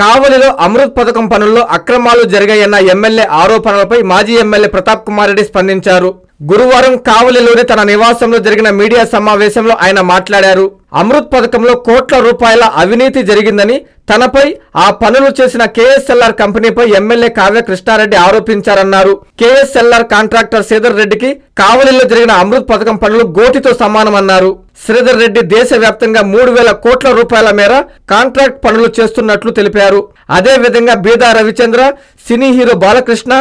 కావలిలో అమృత్ పథకం పనుల్లో అక్రమాలు జరిగాయన్న ఎమ్మెల్యే ఆరోపణలపై మాజీ ఎమ్మెల్యే ప్రతాప్ కుమార్ రెడ్డి స్పందించారు. గురువారం కావలిలోని తన నివాసంలో జరిగిన మీడియా సమావేశంలో ఆయన మాట్లాడారు. అమృత్ పథకంలో కోట్ల రూపాయల అవినీతి జరిగిందని తనపై ఆ పనులు చేసిన కేఎస్ఎల్ఆర్ కంపెనీపై ఎమ్మెల్యే కావ్య కృష్ణారెడ్డి ఆరోపించారన్నారు. కేఎస్ఎల్ఆర్ కాంట్రాక్టర్ శ్రీధర్ రెడ్డికి కావలిలో జరిగిన అమృత్ పథకం పనులు గోటితో సమానమన్నారు. శ్రీధర్ రెడ్డి దేశవ్యాప్తంగా మూడు వేల కోట్ల రూపాయల మేర కాంట్రాక్ట్ పనులు చేస్తున్నట్లు తెలిపారు. అదే విధంగా బీదా రవిచంద్ర సినీ హీరో బాలకృష్ణ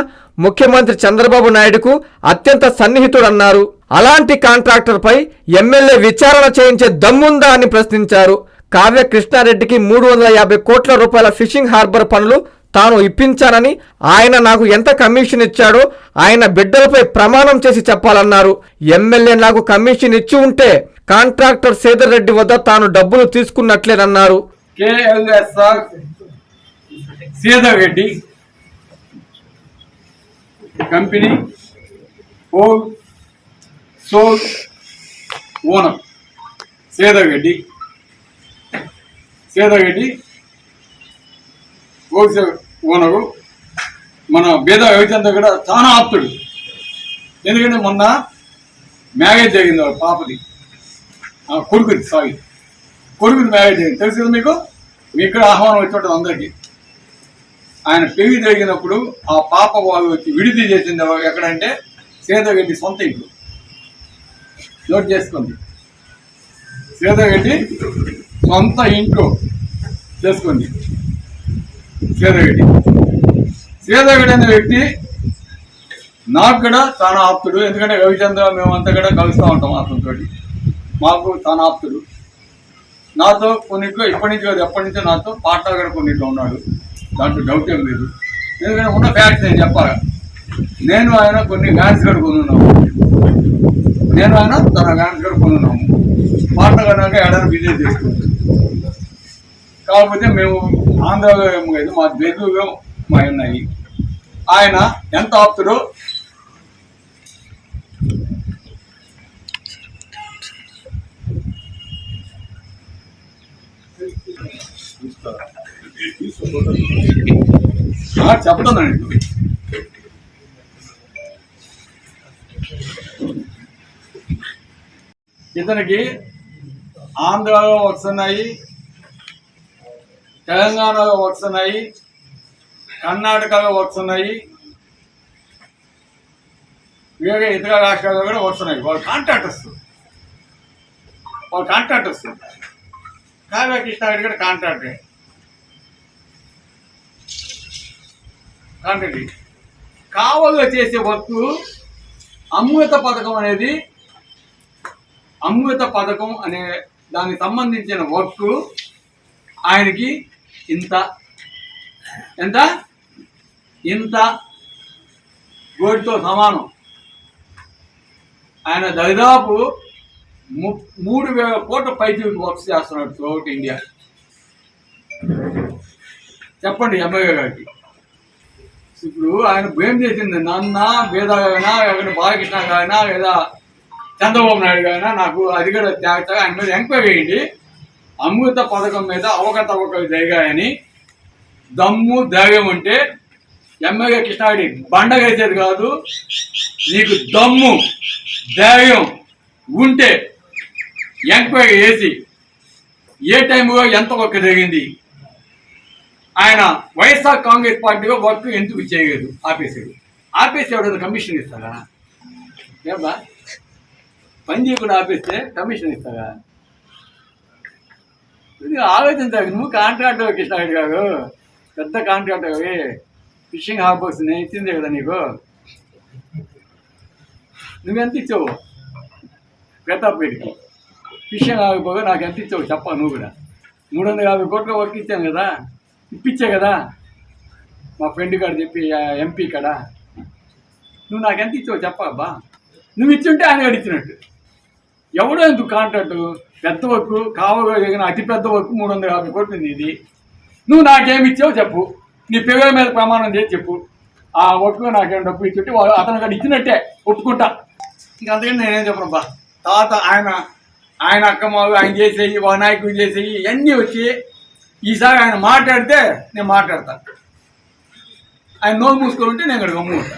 ముఖ్యమంత్రి చంద్రబాబు నాయుడుకు అత్యంత సన్నిహితుడన్నారు. అలాంటి కాంట్రాక్టర్ పై ఎమ్మెల్యే విచారణ చేయించే దమ్ముందా అని ప్రశ్నించారు. కావ్య కృష్ణారెడ్డికి మూడు వందల యాభై కోట్ల రూపాయల ఫిషింగ్ హార్బర్ పనులు తాను ఇప్పించానని ఆయన నాకు ఎంత కమిషన్ ఇచ్చాడో ఆయన బిడ్డలపై ప్రమాణం చేసి చెప్పాలన్నారు. ఎమ్మెల్యే నాకు కమిషన్ ఇచ్చి ఉంటే కాంట్రాక్టర్ సేదర్ రెడ్డి వద్ద తాను డబ్బులు తీసుకున్నట్లేనన్నారు. KLSR company whole sole owner Sita Reddy wholesale owner మన భేద రవిచంద్ర కూడా చాలా ఆప్తుడు. ఎందుకంటే మొన్న మ్యారేజ్ జరిగింది వాళ్ళ పాపది. ఆ, కొడుకుది సారీ. కొడుకుది మ్యారేజ్ జరిగింది. తెలుసు కదా మీకు? మీ ఇక్కడ ఆహ్వానం వచ్చేటది అందరికీ. ఆయన పెళ్ళి జరిగినప్పుడు ఆ పాప వాళ్ళు వచ్చి విడిది చేసింది ఎక్కడంటే సీతగడ్డి సొంత ఇల్లు నోట్ చేసుకోండి. సీతగడ్డి సొంత ఇంట్లో చేసుకుంది. సీతారెడ్డి సీతారెడ్డి అనే వ్యక్తి నాకు కూడా చాలా ఆప్తుడు. ఎందుకంటే రవిచంద్ర మేమంతా కూడా కలుస్తూ ఉంటాం అతనితో మాకు చాలా ఆప్తుడు. నాతో కొన్నిట్లో ఇప్పటి నుంచి కాదు ఎప్పటి నుంచో నాతో పాటలు కూడా కొన్నిట్లో ఉన్నాడు. దాంట్లో డౌట్ ఏం లేదు. ఎందుకంటే ఉన్న ఫ్యాక్ట్స్ నేను చెప్పాలి? నేను ఆయన కొన్ని గ్యాన్స్ కూడా కొనున్నాము. నేను ఆయన తన గ్యాన్స్ కూడా కొనున్నాము. పార్ట్నర్ కనుక ఎడని బిజినెస్ చేసుకుంటాం కాకపోతే మేము ఆంధ్రలో ఏమో మా బెదుగా మా ఉన్నాయి ఆయన ఎంత ఆప్తుడు చెప్తానండి ఇతనికి ఆంధ్రాలో వర్క్స్ ఉన్నాయి తెలంగాణలో వర్క్స్ ఉన్నాయి కర్ణాటకలో వర్క్స్ ఉన్నాయి వేరే ఇతర రాష్ట్రాల్లో కూడా వర్క్స్ ఉన్నాయి వాళ్ళు కాంట్రాక్టర్స్ వాళ్ళు కాంట్రాక్టర్స్ కావ్య కృష్ణారెడ్డి కూడా కాంట్రాక్టే కాంట్రాక్ట్ కావల్లో చేసే వర్క్ అమృత పథకం అనేది అమృత పథకం అనే దానికి సంబంధించిన వర్క్ ఆయనకి ఇంత. ఎంత? ఇంత గోడితో సమానం. ఆయన దాదాపు మూడు వేల కోట్ల పైకి వర్క్స్ చేస్తున్నాడు త్రూఅవుట్ ఇండియా. చెప్పండి ఎంఐఏ గారికి. ఇప్పుడు ఆయన ఏం చేసింది? నన్న వేద గారైనా బాలకృష్ణ కాయినా లేదా చంద్రబాబు నాయుడు గారు నాకు అది కూడా తేల్చగా ఆయన మీద ఎంక్వైరీ చేయండి. అమృత పథకం మీద అవకతవకలు జరిగాయని దమ్ము ధైర్యం అంటే ఎమ్మెల్యే కృష్ణారెడ్డి బండగేసేది కాదు. నీకు దమ్ము ధైర్యం ఉంటే ఎంక్వైరీ చేసి ఏ టైంలో ఎంత వర్క్ జరిగింది? ఆయన వైఎస్ఆర్ కాంగ్రెస్ పార్టీలో వర్క్ ఎందుకు చేయలేదు? ఆపేసాడు ఆపేసి ఎవడైనా కమిషన్ ఇస్తారా? ఏబ్బా పని చేయకుండా ఆపిస్తే కమిషన్ ఇస్తారా ఇది ఆలోచించాలి నువ్వు కాంట్రాక్టర్ కృష్ణారెడ్డి గారు పెద్ద కాంట్రాక్టర్ అవి. ఫిషింగ్ హార్బర్స్ నేను ఇచ్చిందే కదా నీకు? నువ్వెంత ఇచ్చావు? ప్రతాపేటికి ఫిషింగ్ హార్బర్ నాకు ఎంత ఇచ్చావు చెప్ప నువ్వు కూడా. మూడు వందల యాభై కోట్ల వర్క్ ఇచ్చాను కదా? ఇప్పించే కదా? మా ఫ్రెండ్ కాడ చెప్పి ఎంపీ కాడ. నువ్వు నాకు ఎంత ఇచ్చావు చెప్పబ్బా నువ్వు ఇచ్చుంటే ఆయన కాడ ఇచ్చినట్టు. ఎవడో ఎందుకు కాంట్రాక్ట్? పెద్ద వర్క్ కావగలిగిన అతి పెద్ద వర్క్ మూడు వందల యాభై కోట్లు ఉంది ఇది. నువ్వు నాకేమి ఇచ్చావో చెప్పు. నీ పిల్లల మీద ప్రమాణం చేసి చెప్పు. ఆ వర్క్ నాకేం డబ్బు ఇచ్చుంటే వాళ్ళు అతను కాడ ఇచ్చినట్టే ఒప్పుకుంటా. ఇంక అందుకని నేనేం చెప్పను బా. తర్వాత ఆయన ఆయన అక్కమాలు ఆయన చేసేయి వాళ్ళ నాయకులు చేసేయి ఇవన్నీ వచ్చి ఈసారి ఆయన మాట్లాడితే నేను మాట్లాడతా. ఆయన నోరు మూసుకొని ఉంటే నేను ఇక్కడ గమ్ము ఉంటా